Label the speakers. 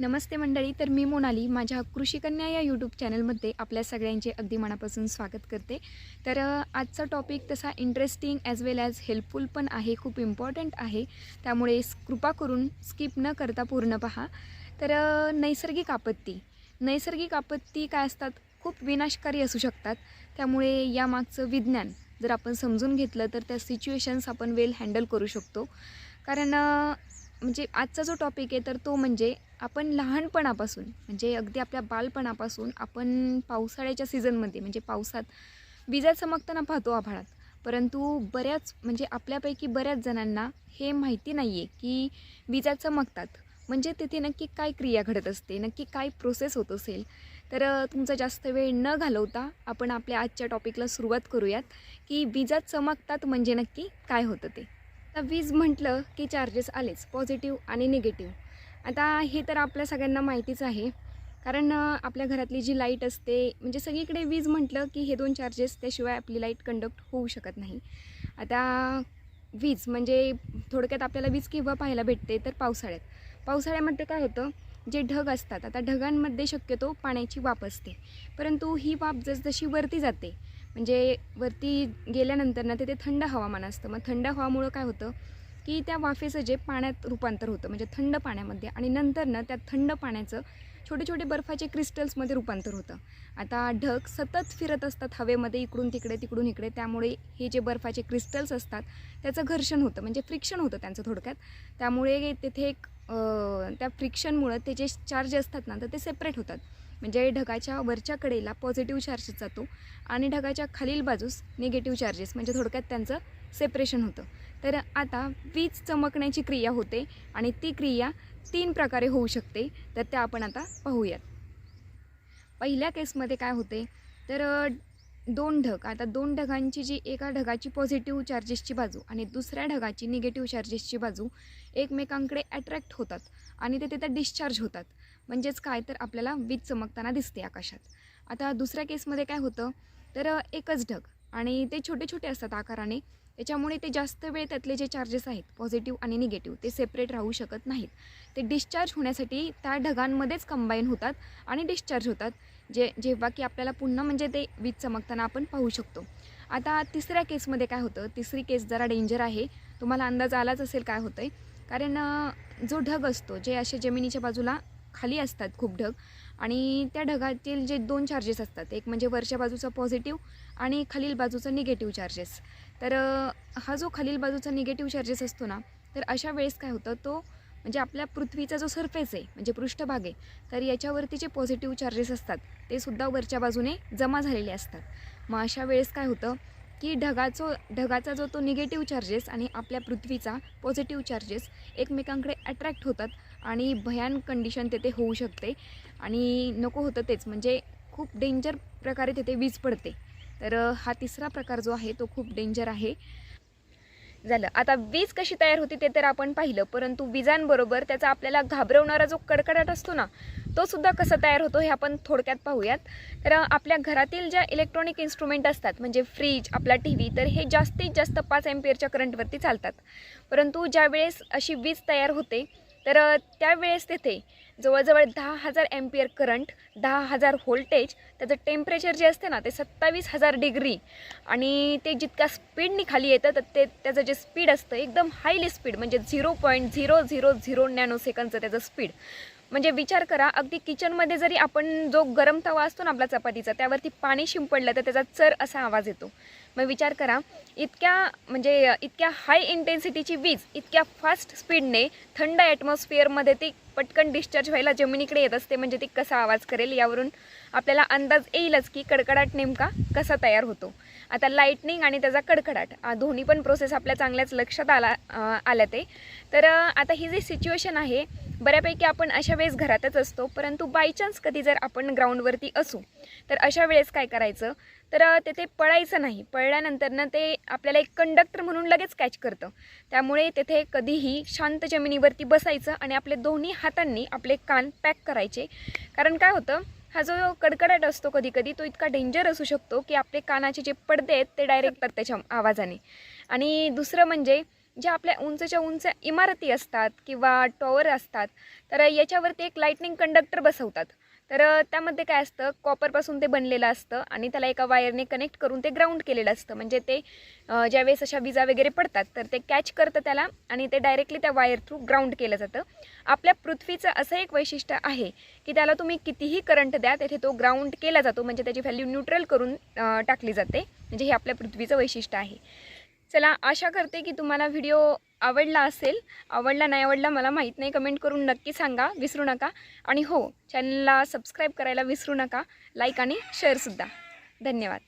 Speaker 1: नमस्ते मंडळी तर मी मोनाली माझ्या कृषीकन्या या यूट्यूब चॅनलमध्ये आपल्या सगळ्यांचे अगदी मनापासून स्वागत करते. तर आजचा टॉपिक तसा interesting as well as helpful पण आहे खूप इम्पॉर्टंट आहे. त्यामुळे कृपा करून स्किप न करता पूर्ण पहा. तर नैसर्गिक आपत्ती. नैसर्गिक आपत्ती काय असतात? खूप विनाशकारी असू शकतात. त्यामुळे यामागचं विज्ञान जर आपण समजून घेतलं तर त्या सिच्युएशन्स आपण वेल हँडल करू शकतो. कारण म्हणजे आजचा जो टॉपिक आहे तर तो म्हणजे आपण लहानपणापासून म्हणजे अगदी आपल्या बालपणापासून आपण पावसाळ्याच्या सीझनमध्ये म्हणजे पावसात विजा चमकताना पाहतो आभाळात. परंतु बऱ्याच म्हणजे आपल्यापैकी बऱ्याच जणांना हे माहिती नाही आहे की विजा चमकतात. म्हणजे तिथे नक्की काय क्रिया घडत असते नक्की काय प्रोसेस होत असेल? तर तुमचा जास्त वेळ न घालवता आपण आपल्या आजच्या टॉपिकला सुरुवात करूयात की विजा चमकतात म्हणजे नक्की काय होतं ते. आता वीज म्हटलं की चार्जेस आलेच पॉझिटिव्ह आणि निगेटिव्ह आता हे तर आपल्या सगळ्यांना माहितीच आहे. कारण आपल्या घरातली जी लाइट असते म्हणजे सगळीकडे वीज म्हटलं की हे दोन चार्जेस त्याशिवाय आपली लाइट कंडक्ट होऊ शकत नाही. आता वीज म्हणजे थोडक्यात आपल्याला वीज केव्हा पाहायला भेटते? तर पावसाळ्यात. पावसाळ्यामध्ये काय होतं जे ढग असतात आता ढगांमध्ये शक्यतो पाण्याची वाफ असते. परंतु ही वाफ जसजशी वरती जाते म्हणजे वरती गेल्यानंतर ना तिथे थंड हवामान असतं. मग थंड हवामुळं काय होतं की त्या वाफेचं जे पाण्यात रूपांतर होतं म्हणजे थंड पाण्यामध्ये आणि नंतर ना त्या थंड पाण्याचं छोटे छोटे बर्फाचे क्रिस्टल्समध्ये रूपांतर होतं. आता ढग सतत फिरत असतात हवेमध्ये इकडून तिकडे तिकडून इकडे. त्यामुळे हे जे बर्फाचे क्रिस्टल्स असतात त्याचं घर्षण होतं म्हणजे फ्रिक्शन होतं त्यांचं थोडक्यात. त्यामुळे तेथे एक त्या फ्रिक्शनमुळं ते जे चार्ज असतात ना तर ते सेपरेट होतात. म्हणजे ढगाच्या वरच्या कडेला पॉझिटिव्ह चार्जेस जातो आणि ढगाच्या खालील बाजूस निगेटिव्ह चार्जेस म्हणजे थोडक्यात त्यांचं सेपरेशन होतं. तर आता वीज चमकण्याची क्रिया होते आणि ती क्रिया तीन प्रकारे होऊ शकते. तर त्या आपण आता पाहूयात. पहिल्या केसमध्ये काय होते? तर दोन ढग. आता दोन ढगांची जी एका ढगाची पॉझिटिव्ह चार्जेसची बाजू आणि दुसऱ्या ढगाची निगेटिव्ह चार्जेसची बाजू एकमेकांकडे अट्रॅक्ट होतात आणि ते तिथे डिस्चार्ज होतात. म्हणजेच काय? तर आपल्याला वीज चमकताना दिसते आकाशात. आता दुसऱ्या केसमध्ये काय होतं? तर एकच ढग आणि ते छोटे छोटे असतात आकाराने. त्याच्यामुळे ते जास्त वेळ त्यातले जे चार्जेस आहेत पॉझिटिव्ह आणि निगेटिव्ह ते सेपरेट राहू शकत नाहीत. ते डिस्चार्ज होण्यासाठी त्या ढगांमध्येच कंबाईन होतात आणि डिस्चार्ज होतात जे जेव्हा की आपल्याला पुन्हा म्हणजे ते वीज चमकताना आपण पाहू शकतो. आता तिसऱ्या केसमध्ये काय होतं? तिसरी केस जरा डेंजर आहे. तुम्हाला अंदाज आलाच असेल काय होतं आहे कारण जो ढग असतो जे असे जमिनीच्या बाजूला खाली असतात खूप ढग आणि त्या ढगातील जे दोन चार्जेस असतात एक म्हणजे वरच्या बाजूचा पॉझिटिव्ह आणि खालील बाजूचा निगेटिव्ह चार्जेस तर हा जो खालील बाजूचा निगेटिव्ह चार्जेस असतो ना तर अशा वेळेस काय होतं तो म्हणजे आपल्या पृथ्वीचा जो सरफेस आहे म्हणजे पृष्ठभाग आहे तर याच्यावरती जे पॉझिटिव्ह चार्जेस असतात ते सुद्धा वरच्या बाजूने जमा झालेले असतात. मग अशा वेळेस काय होतं की ढगाचो ढगाचा जो तो निगेटिव्ह चार्जेस आणि आपल्या पृथ्वीचा पॉझिटिव्ह चार्जेस एकमेकांकडे अट्रॅक्ट होतात आणि भयान कंडिशन तेथे होऊ शकते. आणि नको होतं तेच म्हणजे खूप डेंजर प्रकारे तिथे वीज पडते. तर हा तिसरा प्रकार जो आहे तो खूप डेंजर आहे. झालं. आता वीज कशी तयार होती ते तर आपण पाहिलं परंतु विजांबरोबर त्याचा आपल्याला घाबरवणारा जो कडकडाट असतो ना तो सुद्धा कसा तयार होतो हे आपण थोडक्यात पाहूयात. तर आपल्या घरातील ज्या इलेक्ट्रॉनिक इन्स्ट्रुमेंट असतात म्हणजे फ्रीज आपला टी व्ही तर हे जास्तीत जास्त पाच एम्पियरच्या करंटवरती चालतात. परंतु ज्यावेळेस अशी वीज तयार होते तर त्यावेळेस तेथे जवळजवळ दहा हजार एम्पियर करंट दहा हजार व्होल्टेज त्याचं टेम्परेचर जे असते ना ते सत्तावीस हजार डिग्री आणि ते जितक्या स्पीडनी खाली येतं तर ते त्याचं जे स्पीड असतं एकदम हायली स्पीड म्हणजे zero point zero zero zero nano सेकंदचं त्याचं स्पीड म्हणजे विचार करा अगदी किचनमध्ये जरी आपण जो गरम तवा असतो ना आपला चपातीचा त्यावरती पाणी शिंपडलं तर त्याचा चर असा आवाज येतो. मग विचार करा इतक्या म्हणजे इतक्या हाय इंटेन्सिटीची वीज इतक्या फास्ट स्पीडने थंड ॲटमॉस्फिअरमध्ये ती पटकन डिस्चार्ज व्हायला जमिनीकडे येत असते म्हणजे ती कसा आवाज करेल यावरून आपल्याला अंदाज येईलच की कडकडाट नेमका कसा तयार होतो. आता लाईटनिंग आणि त्याचा कडकडाट दोन्ही पण प्रोसेस आपल्या चांगल्याच लक्षात आला आल्या ते. तर आता ही जी सिच्युएशन आहे बऱ्यापैकी आपण अशा वेळेस घरातच असतो परंतु बाय चान्स कधी जर आपण ग्राउंडवरती असू तर अशा वेळेस काय करायचं? तर तेथे पळायचं नाही. पळल्यानंतर ना ते आपल्याला एक कंडक्टर म्हणून लगेच कॅच करतं. त्यामुळे तेथे कधीही शांत जमिनीवरती बसायचं आणि आपले दोन्ही हातांनी आपले कान पॅक करायचे. कारण काय होतं? हा जो कडकडाट असतो कधी कधी तो इतका डेंजर असू शकतो की आपले कानाचे जे पडदे आहेत ते डायरेक्ट त्याच्या आवाजाने. आणि दुसरं म्हणजे ज्या आपल्या उंचच्या उंच इमारती असतात किंवा टॉवर असतात तर याच्यावरती एक लाईटनिंग कंडक्टर बसवतात. तर त्यामध्ये काय असतं कॉपरपासून ते बनलेलं असतं आणि त्याला एका वायरने कनेक्ट करून ते ग्राउंड केलेलं असतं. म्हणजे ते ज्यावेळेस अशा विजा वगैरे पडतात तर ते कॅच करतं त्याला आणि ते डायरेक्टली त्या वायर थ्रू ग्राउंड केलं जातं. आपल्या पृथ्वीचं असं एक वैशिष्ट्य आहे की त्याला तुम्ही कितीही करंट द्या तेथे तो ग्राउंड केला जातो. म्हणजे त्याची व्हॅल्यू न्यूट्रल करून टाकली जाते. म्हणजे हे आपल्या पृथ्वीचं वैशिष्ट्य आहे. चला आशा करते की तुम्हाला व्हिडिओ आवडला असेल. आवडला नाही आवडला मला माहीत नाही. कमेंट करून नक्की सांगा. विसरू नका. आणि हो चॅनलला सबस्क्राईब करायला विसरू नका. लाईक आणि शेअरसुद्धा धन्यवाद.